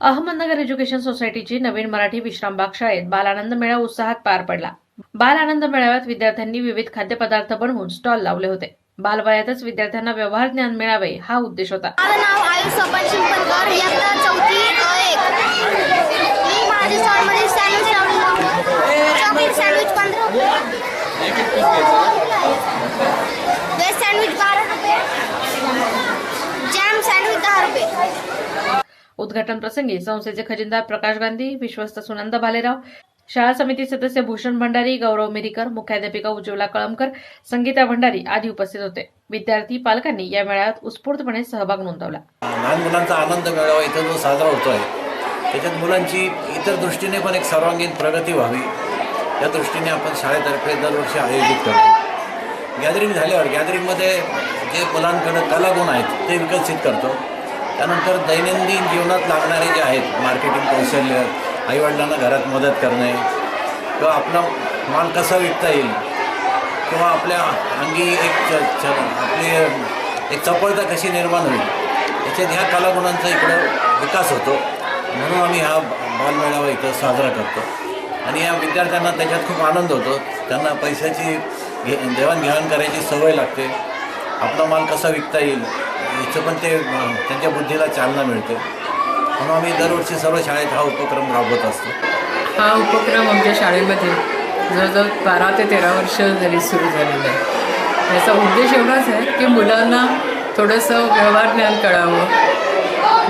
Ahmednagar education सोसायटीची नवीन मराठी विश्रामबाग शाळेत बालानंद मेळा उत्साहात पार पडला. बाल आनंद मेळाव्यात विद्यार्थ्यांनी विविध खाद्यपदार्थ बनवून स्टॉल लावले होते. बालवयातच विद्यार्थ्यांना व्यवहार ज्ञान मिळावे हा उद्देश होता. माझं नाव आयुष उद्घाटन प्रसंगी संस्थेचे खजिनदार प्रकाश गांधी विश्वस्त सुनंद भालेराव शाळा समिती सदस्य भूषण भंडारी गौरव मिरीकर मुख्याध्यापिका उज्ज्वला कळमकर संगीता भंडारी आदी उपस्थित होते. विद्यार्थी पालकांनी या मेळाव्यात उत्स्फूर्तपणे सहभाग नोंदवला. लहान मुलांचा आनंद मेळावा इथं जो साजरा होतोय आहे त्याच्यात मुलांची इतर दृष्टीने पण एक सर्वांगीण प्रगती व्हावी या दृष्टीने आपण शाळेतर्फे दरवर्षी आयोजित करतो. गॅदरिंग झाल्यावर गॅदरिंगमध्ये जे मुलांकडं कलागुण आहेत ते विकसित करतो. त्यानंतर दैनंदिन जीवनात लागणारे जे आहेत मार्केटिंग कौशल्य आईवडिलांना घरात मदत करणे किंवा आपला माल कसा विकता येईल किंवा आपल्या अंगी एक आपली एक चपळता कशी निर्माण होईल याच्यात ह्या कलागुणांचा इकडं विकास होतो. म्हणून आम्ही हा बालमेळावा इथं साजरा करतो. आणि या विद्यार्थ्यांना त्याच्यात खूप आनंद होतो. त्यांना पैशाची घे देवाणघेवाण करायची सवय लागते. आपला माल कसा विकता येईल याचं पण ते त्यांच्या बुद्धीला चालना मिळते. म्हणून आम्ही दरवर्षी सर्व शाळेत हा उपक्रम राबवत असतो. हा उपक्रम आमच्या शाळेमध्ये जवळजवळ बारा ते तेरा वर्ष जरी सुरू झालेला आहे. याचा उद्देश एवढाच आहे की मुलांना थोडंसं व्यवहार ज्ञान कळावं.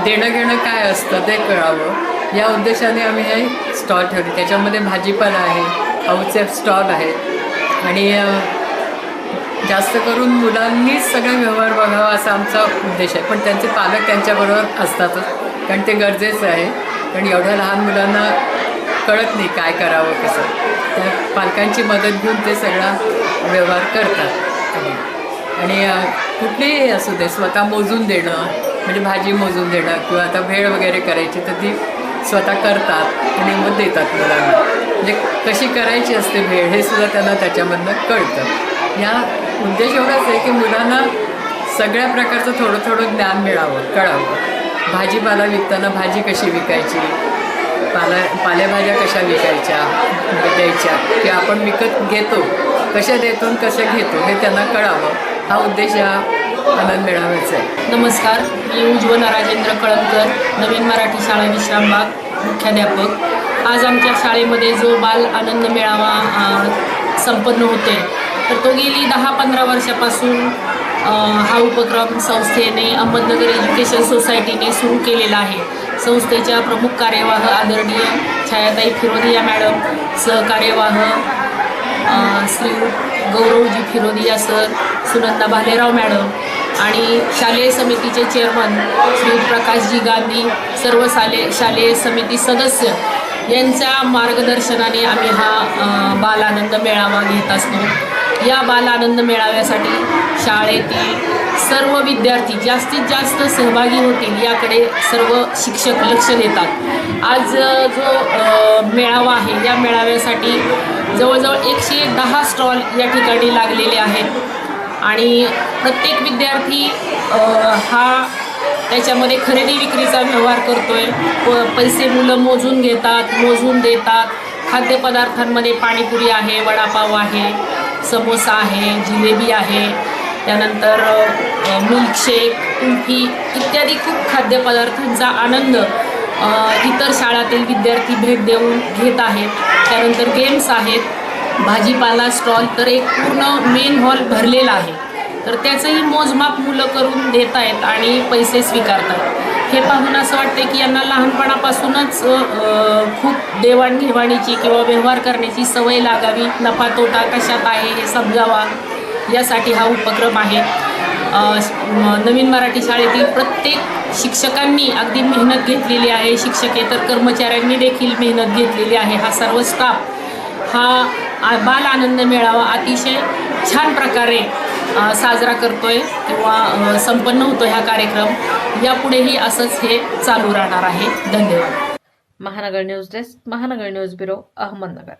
देणं घेणं काय असतं ते कळावं. या उद्देशाने आम्ही हे स्टॉल ठेवले. त्याच्यामध्ये भाजीपाला आहे आऊचे स्टॉल आहेत आणि जास्त करून मुलांनीच सगळे व्यवहार बघावा असा आमचा उद्देश आहे. पण त्यांचे पालक त्यांच्याबरोबर असतातच कारण ते गरजेचं आहे. कारण एवढ्या लहान मुलांना कळत नाही काय करावं कसं. त्या पालकांची मदत घेऊन ते सगळा व्यवहार करतात. आणि- कुठलीही असू दे स्वतः मोजून देणं म्हणजे भाजी मोजून देणं किंवा आता भेळ वगैरे करायची तर ती स्वतः करतात आणि मग देतात मुलांना. म्हणजे कशी करायची असते भेळ हे सुद्धा त्यांना त्याच्यामधनं कळतं. या उद्देश एवढाच आहे की मुलांना सगळ्या प्रकारचं थोडं थोडं ज्ञान मिळावं कळावं. भाजीपाला विकताना भाजी कशी विकायची? पाला पालेभाज्या कशा विकायच्या द्यायच्या? की आपण विकत घेतो कशा देतो आणि कशा घेतो हे त्यांना कळावं. हा उद्देश या आनंद मिळावायचा आहे. नमस्कार मी उज्ज्वला राजेंद्र कळमकर नवीन मराठी शाळा विश्रामबाग मुख्याध्यापक. आज आमच्या शाळेमध्ये जो बाल आनंद मेळावा संपन्न होते तर तो गेली दहा पंधरा वर्षापासून हा उपक्रम संस्थेने अहमदनगर एज्युकेशन सोसायटीने सुरू केलेला आहे. संस्थेच्या प्रमुख कार्यवाह आदरणीय छायाताई फिरोदिया मॅडम सहकार्यवाह श्री गौरवजी फिरोदिया सर सुनंदा भालेराव मॅडम आणि शालेय समितीचे चेअरमन श्री प्रकाशजी गांधी सर्व शाले शालेय समिती सदस्य यांच्या मार्गदर्शनाने आम्ही हा बालानंद मेळावा घेत असतो. या बाल आनंद मेळाव्यासाठी शाळेतील सर्व विद्यार्थी जास्तीत जास्त सहभागी होतील याकडे सर्व शिक्षक लक्ष देतात. आज जो मेळावा आहे या मेळाव्यासाठी जवळजवळ एकशे दहा स्टॉल या ठिकाणी लागलेले आहेत. आणि प्रत्येक विद्यार्थी हा त्याच्यामध्ये खरेदी विक्रीचा व्यवहार करतो आहे प पैसे मुलं मोजून घेतात मोजून देतात. खाद्यपदार्थांमध्ये पाणीपुरी आहे वडापाव आहे. समोसा आहे जिलेबी आहे त्यानंतर मिल्कशेक कुल्फी इत्यादी खूप खाद्यपदार्थांचा आनंद इतर शाळातील विद्यार्थी भेट देऊन घेत आहेत. त्यानंतर गेम्स आहेत भाजीपाला स्टॉल तर एक पूर्ण मेन हॉल भरलेला आहे. तर त्याचंही मोजमाप मुलं करून देत आहेत आणि पैसे स्वीकारतात. हे पाहून असं वाटतं की यांना लहानपणापासूनच खूप देवाणघेवाणीची किंवा व्यवहार करण्याची सवय लागावी. नफा तोटा कशात आहे हे समजावा. यासाठी हा उपक्रम आहे. नवीन मराठी शाळेतील प्रत्येक शिक्षकांनी अगदी मेहनत घेतलेली आहे. शिक्षकेतर कर्मचाऱ्यांनी देखील मेहनत घेतलेली आहे. हा सर्व स्टाफ हा बाल आनंद मेळावा अतिशय छान प्रकारे साजरा करतोय किंवा संपन्न होतो हा कार्यक्रम. यापुढेही असंच हे चालू राहणार आहे. धन्यवाद. Mahanagar news desk Mahanagar news bureau Ahmednagar.